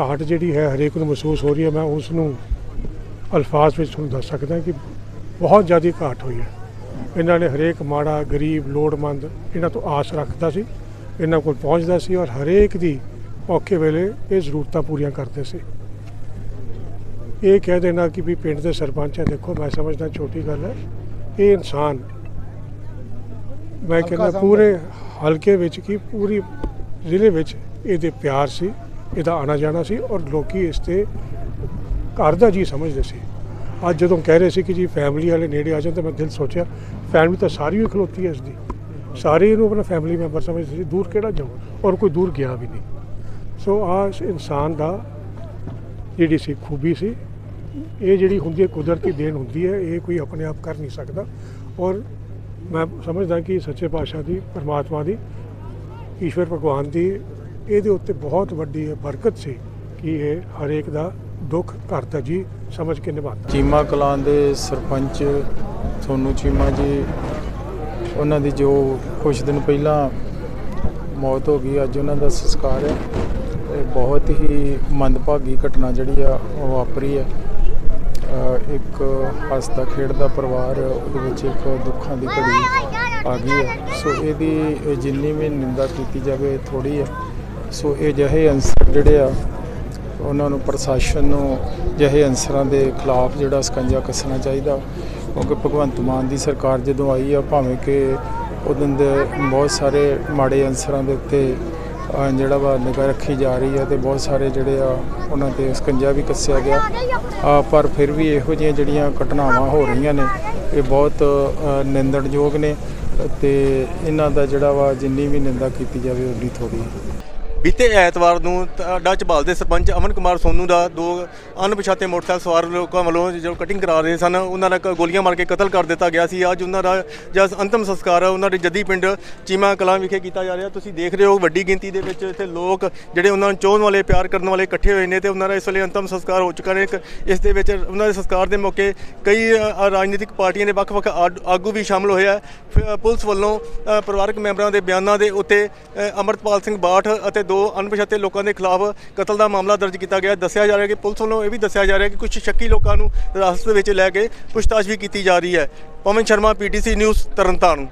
ਘਾਟ ਜਿਹੜੀ ਹੈ ਹਰੇਕ ਨੂੰ ਮਹਿਸੂਸ ਹੋ ਰਹੀ ਹੈ ਮੈਂ ਉਸ ਨੂੰ ਅਲਫਾਜ਼ ਵਿੱਚ ਤੁਹਾਨੂੰ ਦੱਸ ਸਕਦਾ ਕਿ ਬਹੁਤ ਜ਼ਿਆਦਾ ਘਾਟ ਹੋਈ ਹੈ। ਇਹਨਾਂ ਨੇ ਹਰੇਕ ਮਾੜਾ ਗਰੀਬ ਲੋੜਵੰਦ ਇਹਨਾਂ ਤੋਂ ਆਸ ਰੱਖਦਾ ਸੀ ਇਹਨਾਂ ਕੋਲ ਪਹੁੰਚਦਾ ਸੀ ਔਰ ਹਰੇਕ ਦੀ ਔਖੇ ਵੇਲੇ ਇਹ ਜ਼ਰੂਰਤਾਂ ਪੂਰੀਆਂ ਕਰਦੇ ਸੀ। ਇਹ ਕਹਿ ਦੇਣਾ ਕਿ ਵੀ ਪਿੰਡ ਦੇ ਸਰਪੰਚ ਹੈ ਦੇਖੋ ਮੈਂ ਸਮਝਦਾ ਛੋਟੀ ਗੱਲ ਹੈ ਇਹ ਇਨਸਾਨ ਮੈਂ ਕਹਿੰਦਾ ਪੂਰੇ ਹਲਕੇ ਵਿੱਚ ਕੀ ਪੂਰੀ ਜ਼ਿਲ੍ਹੇ ਵਿੱਚ ਇਹਦੇ ਪਿਆਰ ਸੀ ਇਹਦਾ ਆਣਾ ਜਾਣਾ ਸੀ ਔਰ ਲੋਕੀ ਇਸ ਤੇ ਘਰ ਦਾ ਜੀ ਸਮਝਦੇ ਸੀ। ਅੱਜ ਜਦੋਂ ਕਹਿ ਰਹੇ ਸੀ ਕਿ ਜੀ ਫੈਮਿਲੀ ਵਾਲੇ ਨੇੜੇ ਆ ਜਾਣ ਤਾਂ ਮੈਂ ਦਿਲ ਸੋਚਿਆ ਫੈਮਿਲੀ ਤਾਂ ਸਾਰੀ ਹੀ ਖਲੋਤੀ ਹੈ ਇਸ ਦੀ ਸਾਰੇ ਇਹਨੂੰ ਆਪਣਾ ਫੈਮਿਲੀ ਮੈਂਬਰ ਸਮਝਦੇ ਸੀ, ਦੂਰ ਕਿਹੜਾ ਜਾਊ? ਔਰ ਕੋਈ ਦੂਰ ਗਿਆ ਵੀ ਨਹੀਂ। ਸੋ ਆ ਇਨਸਾਨ ਦਾ ਜਿਹੜੀ ਸੀ, ਖੂਬੀ ਸੀ, ਇਹ ਜਿਹੜੀ ਹੁੰਦੀ ਹੈ, ਕੁਦਰਤੀ ਦੇਣ ਹੁੰਦੀ ਹੈ, ਇਹ ਕੋਈ ਆਪਣੇ ਆਪ ਕਰ ਨਹੀਂ ਸਕਦਾ। ਔਰ ਮੈਂ ਸਮਝਦਾ ਕਿ ਸੱਚੇ ਪਾਤਸ਼ਾਹ ਦੀ, ਪਰਮਾਤਮਾ ਦੀ, ਈਸ਼ਵਰ ਭਗਵਾਨ ਦੀ, ਇਹਦੇ ਉੱਤੇ ਬਹੁਤ ਵੱਡੀ ਬਰਕਤ ਸੀ ਕਿ ਇਹ ਹਰੇਕ ਦਾ ਦੁੱਖ ਘਰ ਦਾ ਜੀ, ਸਮਝ ਕੇ ਨਿਭਾਉਂਦਾ ਚੀਮਾ ਕਲਾਂ ਦੇ ਸਰਪੰਚ ਸੋਨੂ ਚੀਮਾ ਜੀ, ਉਹਨਾਂ ਦੀ ਜੋ ਕੁਝ ਦਿਨ ਪਹਿਲਾਂ ਮੌਤ ਹੋ ਗਈ, ਅੱਜ ਉਹਨਾਂ ਦਾ ਸੰਸਕਾਰ ਹੈ। ਇਹ ਬਹੁਤ ਹੀ ਮੰਦਭਾਗੀ ਘਟਨਾ ਜਿਹੜੀ ਆ, ਉਹ ਵਾਪਰੀ ਹੈ। ਇੱਕ ਹੱਸਦਾ ਖੇਡਦਾ ਪਰਿਵਾਰ, ਉਹਦੇ ਵਿੱਚ ਇੱਕ ਦੁੱਖਾਂ ਦੀ ਘੜੀ ਆ ਗਈ ਹੈ। ਸੋ ਇਹਦੀ ਜਿੰਨੀ ਵੀ ਨਿੰਦਾ ਕੀਤੀ ਜਾਵੇ ਥੋੜੀ ਹੈ। ਸੋ ਇਹ ਜਿਹੇ ਅੰਸਰ ਜਿਹੜੇ ਆ ਉਹਨਾਂ ਨੂੰ ਪ੍ਰਸ਼ਾਸਨ ਨੂੰ ਜਿਹੇ ਅੰਸਰਾਂ ਦੇ ਖਿਲਾਫ ਜਿਹੜਾ ਸਕੰਜਾ ਕੱਸਣਾ ਚਾਹੀਦਾ ਕਿਉਂਕਿ ਭਗਵੰਤ ਮਾਨ ਦੀ ਸਰਕਾਰ ਜਦੋਂ ਆਈ ਆ, ਭਾਵੇਂ ਕਿ ਉਦੋਂ ਦੇ ਬਹੁਤ ਸਾਰੇ ਮਾੜੇ ਅੰਸਰਾਂ ਦੇ ਉੱਤੇ ਜਿਹੜਾ ਵਾ ਨਿਗਾਹ ਰੱਖੀ ਜਾ ਰਹੀ ਹੈ ਤੇ ਬਹੁਤ ਸਾਰੇ ਜਿਹੜੇ ਆ, ਉਹਨਾਂ ਤੇ ਸਕੰਜਾ ਵੀ ਕੱਸਿਆ ਗਿਆ। ਆ, ਪਰ ਫਿਰ ਵੀ ਇਹੋ ਜਿਹੀਆਂ ਜਿਹੜੀਆਂ ਘਟਨਾਵਾਂ ਹੋ ਰਹੀਆਂ ਨੇ, ਇਹ ਬਹੁਤ ਨਿੰਦਣਯੋਗ ਨੇ ਤੇ ਇਹਨਾਂ ਦਾ ਜਿਹੜਾ ਵਾ ਜਿੰਨੀ ਵੀ ਨਿੰਦਾ ਕੀਤੀ ਜਾਵੇ, ਉਨੀ ਥੋੜੀ ਬੀਤੇ ਐਤਵਾਰ ਨੂੰ ਤੁਹਾਡਾ ਝਬਾਲ ਦੇ ਸਰਪੰਚ ਅਮਨ ਕੁਮਾਰ ਸੋਨੂ ਦਾ ਦੋ ਅਣਪਛਾਤੇ ਮੋਟਰਸਾਈਕਲ ਸਵਾਰ ਲੋਕਾਂ ਵੱਲੋਂ ਜੋ ਕਟਿੰਗ ਕਰਾ ਰਹੇ ਸਨ ਉਹਨਾਂ ਦਾ ਕ- ਗੋਲੀਆਂ ਮਾਰ ਕੇ ਕਤਲ ਕਰ ਦਿੱਤਾ ਗਿਆ ਸੀ। ਅੱਜ ਉਹਨਾਂ ਦਾ ਜਦ ਅੰਤਮ ਸੰਸਕਾਰ ਹੈ ਉਹਨਾਂ ਦੇ ਜੱਦੀ ਪਿੰਡ ਚੀਮਾ ਕਲਾਂ ਵਿਖੇ ਕੀਤਾ ਜਾ ਰਿਹਾ। ਤੁਸੀਂ ਦੇਖ ਰਹੇ ਹੋ ਵੱਡੀ ਗਿਣਤੀ ਦੇ ਵਿੱਚ ਇੱਥੇ ਲੋਕ ਜਿਹੜੇ ਉਹਨਾਂ ਨੂੰ ਚਾਹਣ ਵਾਲੇ ਪਿਆਰ ਕਰਨ ਵਾਲੇ ਇਕੱਠੇ ਹੋਏ ਨੇ ਤੇ ਉਹਨਾਂ ਦਾ ਇਸ ਵੇਲੇ ਅੰਤਮ ਸੰਸਕਾਰ ਹੋ ਚੁੱਕਾ ਨੇ। ਇੱਕ ਇਸ ਦੇ ਵਿੱਚ ਉਹਨਾਂ ਦੇ ਸੰਸਕਾਰ ਦੇ ਮੌਕੇ ਕਈ ਰਾਜਨੀਤਿਕ ਪਾਰਟੀਆਂ ਦੇ ਵੱਖ-ਵੱਖ ਆਡ- ਆਗੂ ਵੀ ਸ਼ਾਮਲ ਹੋਏ ਆ। ਪੁਲਿਸ ਵੱਲੋਂ ਪਰਿਵਾਰਕ ਮੈਂਬਰਾਂ ਦੇ ਬਿਆਨਾਂ ਦੇ ਉੱਤੇ ਅ, ਅਮਰਤਪਾਲ ਸਿੰਘ ਬਾਠ ਅਤੇ ਦੋ ਅਣਪਛਾਤੇ ਲੋਕਾਂ ਦੇ ਖਿਲਾਫ ਕਤਲ ਦਾ ਮਾਮਲਾ ਦਰਜ ਕੀਤਾ ਗਿਆ। ਦੱਸਿਆ ਜਾ ਰਿਹਾ ਕਿ ਪੁਲਿਸ ਵੱਲੋਂ ਇਹ ਵੀ ਦੱਸਿਆ ਜਾ ਰਿਹਾ ਕਿ ਕੁਝ ਸ਼ੱਕੀ ਲੋਕਾਂ ਨੂੰ ਹਿਰਾਸਤ ਵਿੱਚ ਲੈ ਕੇ ਪੁੱਛਤਾਛ ਵੀ ਕੀਤੀ ਜਾ ਰਹੀ ਹੈ। Pawan Sharma, PTC news, Tarn Taran.